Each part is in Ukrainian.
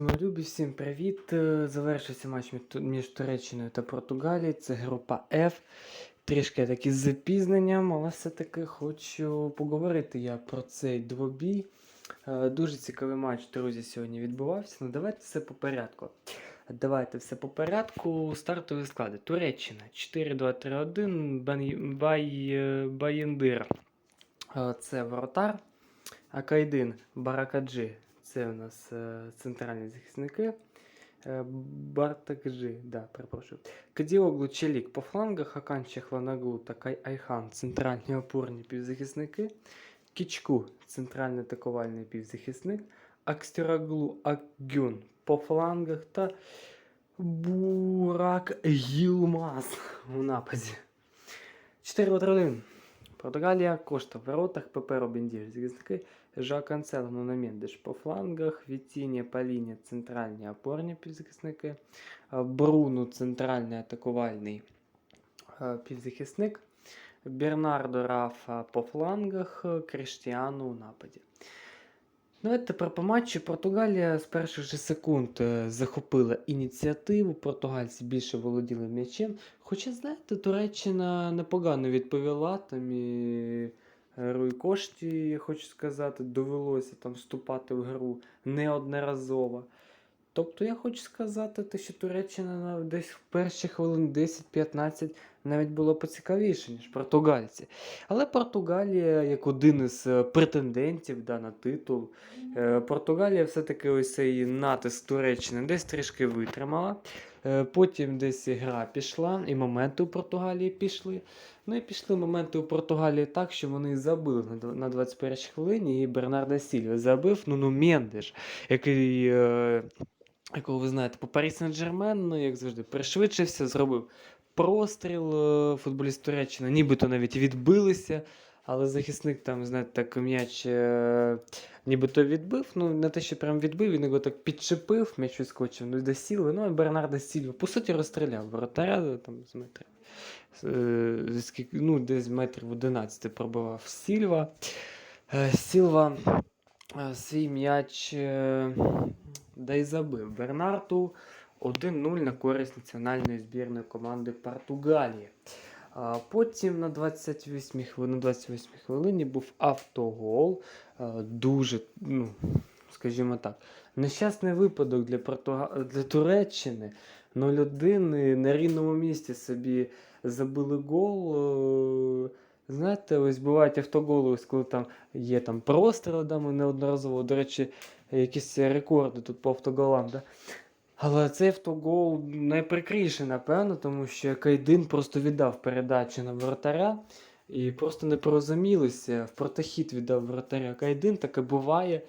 Любі, всім привіт! Е, Завершився матч між- Туреччиною та Португалією. Це група F. Трішки таки з запізненням, але все-таки хочу поговорити я про цей двобій. Е, Дуже цікавий матч, друзі, сьогодні відбувався. Ну, давайте все по порядку. Давайте все по порядку. Стартові склади. Туреччина 4-2-3-1. Бен- Бай... е, Баєндир. Це воротар. Акайдин Баракаджи. Це у нас е, центральні захисники. Е, Бартакджи, да, перепрошую. Кадіоглу Челік по флангах, Хакан Чехланаглу та Кай Айхан центральні опорні півзахисники. Кічку центральний атакувальний півзахисник. Акстюраглу Акгюн по флангах та Бурак Гілмаз у нападі. 4-1. Португалія, Кошта в воротах, Пепе Робіндір, захисники, Жак Анселмо на по флангах, Вітіння, Паліні центральні опорні півзахисники, Бруно, центральний атакувальний півзахисник, Бернардо Рафа по флангах, Кріштіану у нападі. Давайте тепер по матчу. Португалія з перших же секунд е, захопила ініціативу. Португальці більше володіли м'ячем. Хоча, знаєте, Туреччина непогано відповіла там і Руй Кошті, я хочу сказати, довелося там вступати в гру неодноразово. Тобто я хочу сказати, те, що Туреччина десь в перші хвилин 10-15 навіть було поцікавіше, ніж португальці. Але Португалія, як один із е, претендентів да, на титул, е, Португалія все-таки ось цей натиск Туреччини десь трішки витримала. Е, Потім десь гра пішла, і моменти у Португалії пішли. Ну і пішли моменти у Португалії так, що вони забили на дв- на 21 хвилині, і Бернардо Сільва забив ну, ну Мендеш, який, якого ви знаєте, по Парі Сен-Жермен, ну, як завжди, пришвидшився, зробив простріл е, футболіст Туреччини, нібито навіть відбилися. Але захисник там, знаєте, так м'яч е, нібито відбив. Ну, не те, що прям відбив, він його так підчепив, м'яч відскочив ну, до сіли. Ну, і Бернардо Сільва, по суті, розстріляв воротаря там з метрів. е, ну, десь метрів 11 пробивав Сільва. Е, Сільва свій м'яч е, да й забив. Бернарту 1-0 на користь національної збірної команди Португалії. Потім на 28 хвилині, 28 хвилині був автогол. Е, Дуже, ну, скажімо так, нещасний випадок для, Португа... для Туреччини. 0-1 на рівному місці собі забили гол. Знаєте, ось бувають автоголи, ось коли там є там простріли, неодноразово, до речі, якісь рекорди тут по автоголам. Да? Але цей автогол найприкріший, напевно, тому що Кайдин просто віддав передачу на воротаря і просто не порозумілися. В протохід віддав воротаря Кайдин, таке буває.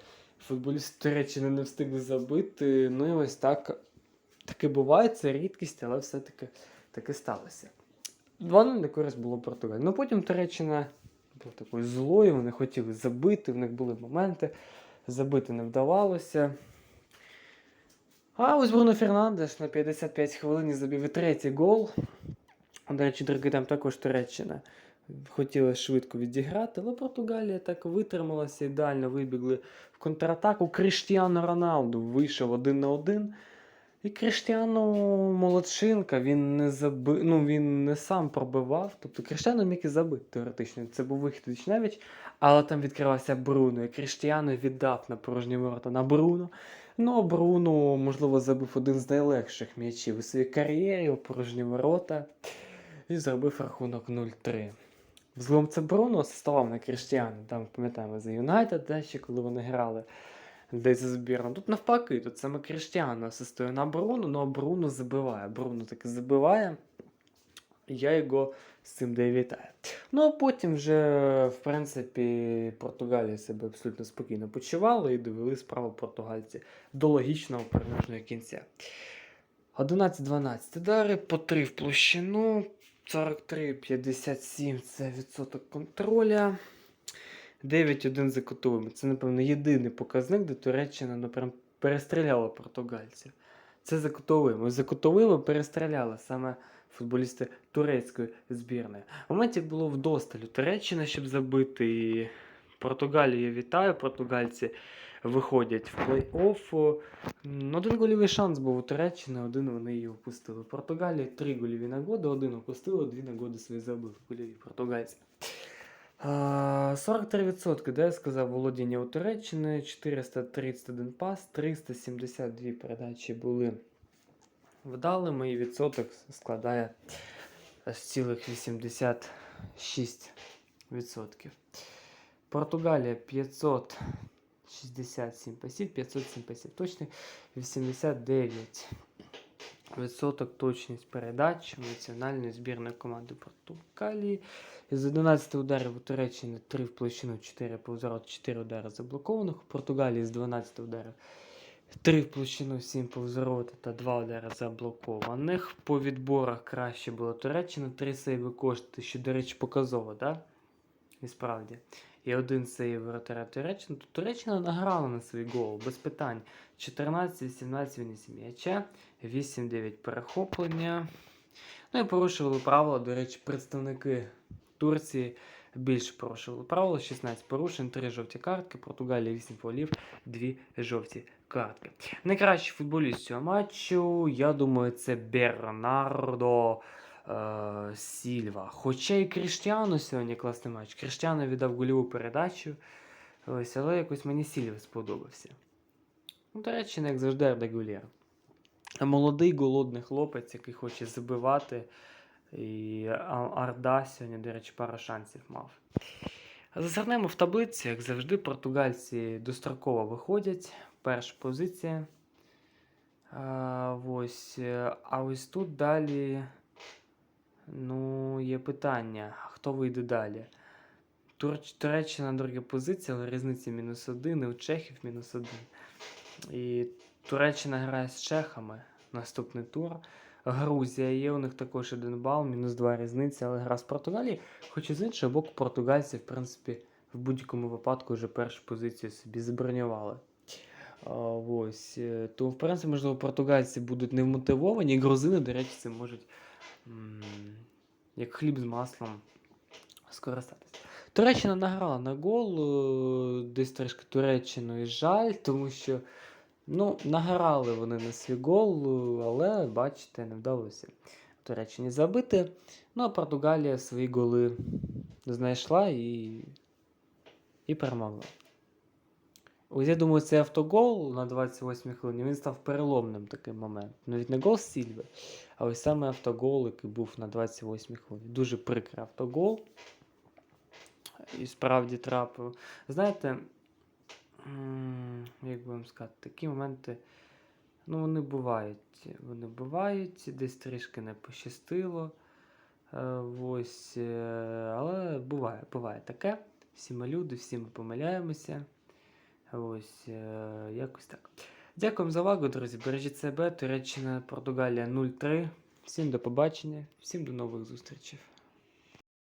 Футболісти Туреччини не встигли забити. Ну і ось так. Таке буває, це рідкість, але все-таки таки сталося. 2-0 на користь було Португалії. Ну потім Туреччина була такою злою, вони хотіли забити, в них були моменти. Забити не вдавалося. А ось Бруно Фернандеш на 55 хвилин забив і третій гол. До речі, другий там також Туреччина. Хотіла швидко відіграти, але Португалія так витрималася, ідеально вибігли в контратаку. Кріштіану Роналду вийшов один на один. І Кріштіану молодшинка, він не заби... ну, він не сам пробивав. Тобто Кріштіану міг і забити теоретично. Це був вихід Вічневич, але там відкривався Бруно. І Кріштіану віддав на порожні ворота на Бруно. Ну, а Бруно, можливо, забив один з найлегших м'ячів у своїй кар'єрі у порожні ворота і зробив рахунок 0-3. Взлом це Бруно ставав на Кріштіану. Там пам'ятаємо за Юнайтед, ще коли вони грали десь за збірну. Тут навпаки, тут саме Кріштіану асистує на Бруно, ну а Бруно забиває. Бруно таки забиває. Я його з цим де вітаю. Ну а потім вже, в принципі, Португалія себе абсолютно спокійно почувала і довели справу португальці до логічного переможного кінця. 11-12 удари, по 3 в площину, 43-57 це відсоток контроля. 9-1 за кутовими. Це, напевно, єдиний показник, де Туреччина ну, прям перестріляла португальців. Це за кутовими. За кутовими перестріляли саме футболісти турецької збірної. Моментів було вдосталь у Туреччини, щоб забити. І Португалію вітаю, португальці виходять в плей-офф. Один гольовий шанс був у Туреччини, один вони її опустили. В Португалії три гольові нагоди, один опустили, дві нагоди свої забили гольові португальці. А, 43%, де я сказав, володіння у Туреччини, 431 пас, 372 передачі були вдалими, і відсоток складає аж цілих 86%. Португалія 567 пасів, 507 пасів точних, 89 відсоток точність передач національної збірної команди Португалії. Із 11 ударів у Туреччині 3 в площину, 4 повзорот, 4 удари заблокованих. У Португалії з 12 ударів 3 в площину, 7 повзороти та 2 удари заблокованих. По відборах краще було Туреччина, 3 сейви кошти, що, до речі, показово, так? І справді. І один сейв воротаря Туреччини. То Туреччина награла на свій гол, без питань. 14-18 виніс м'яча, 8-9 перехоплення. Ну і порушували правила, до речі, представники Турції більше порушували правила. 16 порушень, 3 жовті картки, Португалія 8 фолів, 2 жовті картки. Найкращий футболіст цього матчу, я думаю, це Бернардо Сільва. Хоча і Кріштіану сьогодні класний матч. Кріштіану віддав гольову передачу. Ось, але якось мені Сільва сподобався. Ну, до речі, не як завжди Ардегулєр. Молодий голодний хлопець, який хоче забивати. І Арда сьогодні, до речі, пару шансів мав. Зазирнемо в таблицю, як завжди, португальці достроково виходять. Перша позиція. А, ось, е, а ось тут далі. Ну, є питання, хто вийде далі. Туреччина друга позиція, але різниця мінус один, і у Чехів мінус один. І Туреччина грає з Чехами наступний тур. Грузія є, у них також один бал, мінус два різниці, але гра з Португалії. Хоча з іншого боку, португальці, в принципі, в будь-якому випадку вже першу позицію собі забронювали. А, ось. е, То, в принципі, можливо, португальці будуть не вмотивовані, і грузини, до речі, це можуть як хліб з маслом скористатися. Туреччина награла на гол, е, десь трішки Туреччину і жаль, тому що ну, награли вони на свій гол, е, але, бачите, не вдалося Туреччині забити. Ну, а Португалія свої голи знайшла і, і перемогла. Ось я думаю, цей автогол на 28 хвилині він став переломним такий момент. Навіть не гол Сільви, а ось саме автогол, який був на 28-й хвилині. Дуже прикрий автогол. І справді трапив. Знаєте, як би вам сказати, такі моменти. Ну, вони бувають. Вони бувають, десь трішки не пощастило. Е, ось, е, але буває, буває таке. Всі ми люди, всі ми помиляємося. Ось, е, якось так. Дякуємо за увагу, друзі. Бережіть себе. Туреччина, Португалія 0-3. Всім до побачення, всім до нових зустрічей.